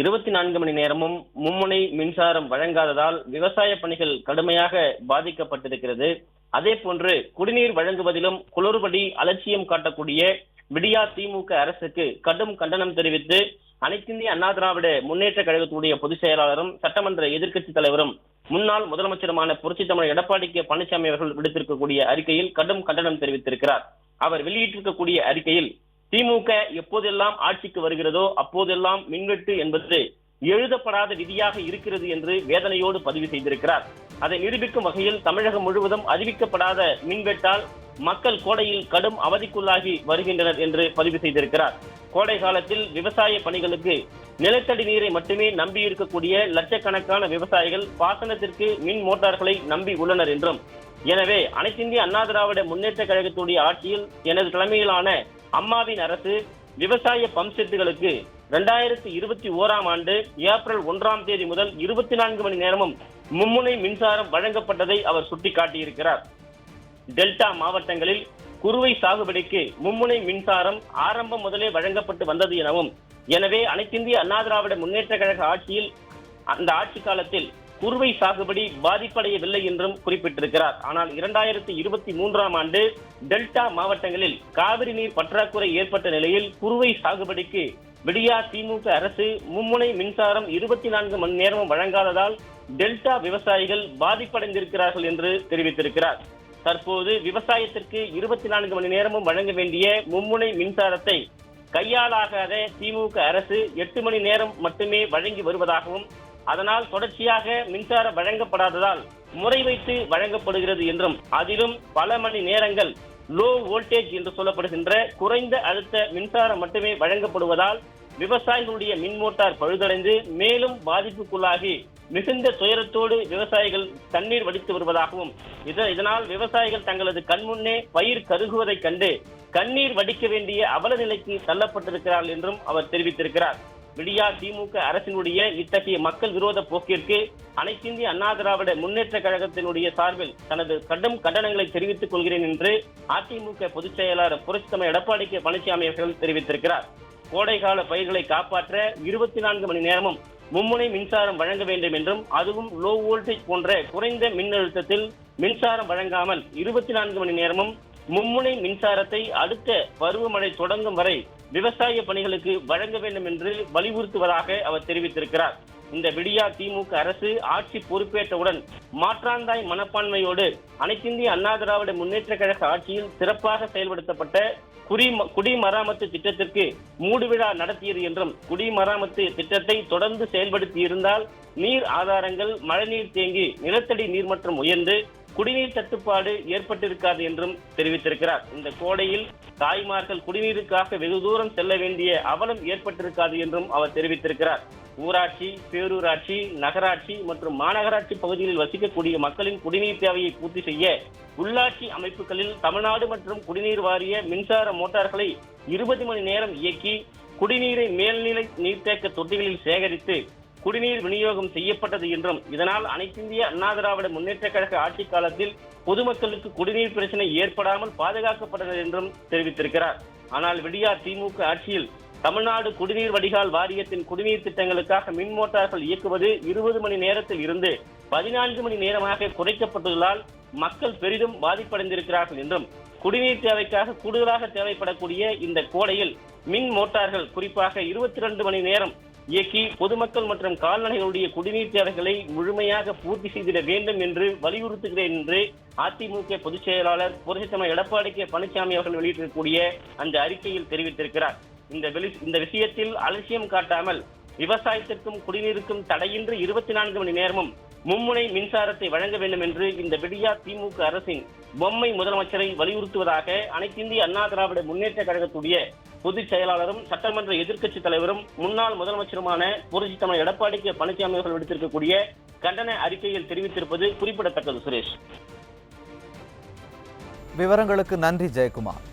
இருபத்தி நான்கு மணி நேரமும் மும்முனை மின்சாரம் வழங்காததால் விவசாய பணிகள் கடுமையாக பாதிக்கப்பட்டிருக்கிறது. அதே போன்று குடிநீர் வழங்குவதிலும் குளறுபடி அலட்சியம் காட்டக்கூடிய விடியா திமுக அரசுக்கு கடும் கண்டனம் தெரிவித்து அனைத்திந்திய அண்ணா திராவிட முன்னேற்ற கழகத்துடைய பொதுச் செயலாளரும் சட்டமன்ற எதிர்க்கட்சித் தலைவரும் முன்னாள் முதலமைச்சருமான புரட்சி தமிழர் எடப்பாடி கே பழனிசாமி அவர்கள் விடுத்திருக்கக்கூடிய அறிக்கையில் கடும் கண்டனம் தெரிவித்திருக்கிறார். அவர் வெளியிட்டிருக்கக்கூடிய அறிக்கையில் திமுக எப்போதெல்லாம் ஆட்சிக்கு வருகிறதோ அப்போதெல்லாம் மின்வெட்டு என்பது எழுதப்படாத விதியாக இருக்கிறது என்று வேதனையோடு பதிவு செய்திருக்கிறார். அதை நிரூபிக்கும் வகையில் தமிழகம் முழுவதும் அறிவிக்கப்படாத மின்வெட்டால் மக்கள் கோடையில் கடும் அவதிக்குள்ளாகி வருகின்றனர் என்று பதிவு செய்திருக்கிறார். கோடை காலத்தில் விவசாய பணிகளுக்கு நிலத்தடி நீரை மட்டுமே நம்பி இருக்கக்கூடிய லட்சக்கணக்கான விவசாயிகள் பாசனத்திற்கு மின் மோட்டார்களை நம்பி உள்ளனர் என்றும். எனவே அனைத்திந்திய அண்ணா திராவிட முன்னேற்ற கழகத்துடைய ஆட்சியில் எனது தலைமையிலான அம்மாவின் அரசு விவசாய பம்ப் செட்டுகளுக்கு இரண்டாயிரத்தி இருபத்தி ஓராம் ஆண்டு ஏப்ரல் ஒன்றாம் தேதி முதல் இருபத்தி நான்கு மணி நேரமும் மும்முனை மின்சாரம் வழங்கப்பட்டதை அவர் சுட்டிக்காட்டியிருக்கிறார். டெல்டா மாவட்டங்களில் குறுவை சாகுபடிக்கு மும்முனை மின்சாரம் ஆரம்பம் முதலே வழங்கப்பட்டு வந்தது எனவும் எனவே அனைத்திந்திய அண்ணா திராவிட முன்னேற்ற கழக ஆட்சியில் அந்த ஆட்சி காலத்தில் குறுவை சாகுபடி பாதிப்படையவில்லை என்றும் குறிப்பிட்டிருக்கிறார். ஆனால் இரண்டாயிரத்தி இருபத்தி மூன்றாம் ஆண்டு டெல்டா மாவட்டங்களில் காவிரி நீர் பற்றாக்குறை ஏற்பட்ட நிலையில் குறுவை சாகுபடிக்கு விடியா திமுக அரசு மும்முனை மின்சாரம் இருபத்தி நான்கு மணி நேரமும் வழங்காததால் டெல்டா விவசாயிகள் பாதிப்படைந்திருக்கிறார்கள் என்று தெரிவித்திருக்கிறார். தற்போது விவசாயத்திற்கு இருபத்தி நான்கு மணி நேரமும் வழங்க வேண்டிய மும்முனை மின்சாரத்தை கையாளாகாத திமுக அரசு எட்டு மணி நேரம் மட்டுமே வழங்கி வருவதாகவும் அதனால் தொடர்ச்சியாக மின்சாரம் வழங்கப்படாததால் முறை வைத்து வழங்கப்படுகிறது என்றும் அதிலும் பல மணி நேரங்கள் லோ வோல்டேஜ் என்று சொல்லப்படுகின்ற குறைந்த அழுத்த மின்சாரம் மட்டுமே வழங்கப்படுவதால் விவசாயிகளுடைய மின் மோட்டார் பழுதடைந்து மேலும் பாதிப்புக்குள்ளாகி மிகுந்த துயரத்தோடு விவசாயிகள் தண்ணீர் வடித்து வருவதாகவும் இதனால் விவசாயிகள் தங்களது கண்முன்னே பயிர் கருகுவதைக் கண்டு கண்ணீர் வடிக்க வேண்டிய அவல நிலைக்கு தள்ளப்பட்டிருக்கிறார்கள் என்றும் அவர் தெரிவித்திருக்கிறார். விடியா திமுக அரசினுடைய இத்தகைய மக்கள் விரோத போக்கிற்கு அனைத்திந்திய அண்ணா திராவிட முன்னேற்ற கழகத்தினுடைய சார்பில் தனது கடும் கண்டனங்களை தெரிவித்துக் கொள்கிறேன் என்று அதிமுக பொதுச் செயலாளர் புரட்சித்தமிழ் எடப்பாடி கே பழனிசாமி அவர்கள் தெரிவித்திருக்கிறார். கோடைகால பயிர்களை காப்பாற்ற இருபத்தி நான்கு மணி நேரமும் மும்முனை மின்சாரம் வழங்க வேண்டும் என்றும் அதுவும் லோ வோல்டேஜ் போன்ற குறைந்த மின்னழுத்தத்தில் மின்சாரம் வழங்காமல் இருபத்தி நான்கு மணி நேரமும் மும்முனை மின்சாரத்தை அடுத்த பருவமழை தொடங்கும் வரை விவசாய பணிகளுக்கு வழங்க வேண்டும் என்று வலியுறுத்துவதாக அவர் தெரிவித்திருக்கிறார். இந்த விடியா திமுக அரசு ஆட்சி பொறுப்பேற்றவுடன் மாற்றாந்தாய் மனப்பான்மையோடு அனைத்திந்திய அண்ணா திராவிட முன்னேற்ற கழக ஆட்சியில் சிறப்பாக செயல்படுத்தப்பட்ட குடி குடிமராமத்து திட்டத்திற்கு மூடுவிழா நடத்தியது என்றும் குடிமராமத்து திட்டத்தை தொடர்ந்து செயல்படுத்தி இருந்தால் நீர் ஆதாரங்கள் மழைநீர் தேங்கி நிலத்தடி நீர்மட்டம் உயர்ந்து குடிநீர் தட்டுப்பாடு ஏற்பட்டிருக்காது என்றும் தெரிவித்திருக்கிறார். இந்த கோடையில் தாய்மார்கள் குடிநீருக்காக வெகு தூரம் செல்ல வேண்டிய அவலம் ஏற்பட்டிருக்காது என்றும் அவர் தெரிவித்திருக்கிறார். ஊராட்சி பேரூராட்சி நகராட்சி மற்றும் மாநகராட்சி பகுதிகளில் வசிக்கக்கூடிய மக்களின் குடிநீர் தேவையை பூர்த்தி செய்ய உள்ளாட்சி அமைப்புகளில் தமிழ்நாடு மற்றும் குடிநீர் வாரிய மின்சார மோட்டார்களை இருபது மணி நேரம் இயக்கி குடிநீரை மேல்நிலை நீர்த்தேக்க தொட்டிகளில் சேகரித்து குடிநீர் விநியோகம் செய்யப்பட்டது என்றும் இதனால் அனைத்திந்திய அண்ணா திராவிட முன்னேற்ற கழக ஆட்சி காலத்தில் பொதுமக்களுக்கு குடிநீர் பிரச்சனை ஏற்படாமல் பாதுகாக்கப்பட்டது என்றும் தெரிவித்திருக்கிறார். ஆனால் விடியார் திமுக ஆட்சியில் தமிழ்நாடு குடிநீர் வடிகால் வாரியத்தின் குடிநீர் திட்டங்களுக்காக மின் மோட்டார்கள் இயக்குவது இருபது மணி நேரத்தில் இருந்து பதினான்கு மணி நேரமாக குறைக்கப்பட்டுள்ளதால் மக்கள் பெரிதும் பாதிப்படைந்திருக்கிறார்கள் என்றும் குடிநீர் தேவைக்காக கூடுதலாக தேவைப்படக்கூடிய இந்த கோடையில் மின் மோட்டார்கள் குறிப்பாக இருபத்தி ரெண்டு மணி நேரம் இயக்கி பொதுமக்கள் மற்றும் கால்நடைகளுடைய குடிநீர் தேவைகளை முழுமையாக பூர்த்தி செய்திட வேண்டும் என்று வலியுறுத்துகிறேன் என்று அதிமுக பொதுச் செயலாளர் புரட்சித்தமிழ் எடப்பாடி கே பழனிசாமி அவர்கள் வெளியிட்டிருக்கக்கூடிய அந்த அறிக்கையில் தெரிவித்திருக்கிறார். இந்த வெளி- இந்த விஷயத்தில் அலட்சியம் காட்டாமல் விவசாயத்திற்கும் குடிநீருக்கும் தடையின்றி இருபத்தி நான்கு மணி நேரமும் மும்முனை மின்சாரத்தை வழங்க வேண்டும் என்று இந்த விடியா திமுக அரசின் பொம்மை முதலமைச்சரை வலியுறுத்துவதாக அனைத்திந்திய அண்ணா திராவிட முன்னேற்ற கழகத்துடைய பொதுச் செயலாளரும் சட்டமன்ற எதிர்க்கட்சி தலைவரும் முன்னாள் முதலமைச்சருமான புரட்சி தமிழ் எடப்பாடி கே பழனிசாமி அவர்கள் விடுத்திருக்கக்கூடிய கண்டன அறிக்கையில் தெரிவித்திருப்பது குறிப்பிடத்தக்கது சுரேஷ். விவரங்களுக்கு நன்றி ஜெயக்குமார்.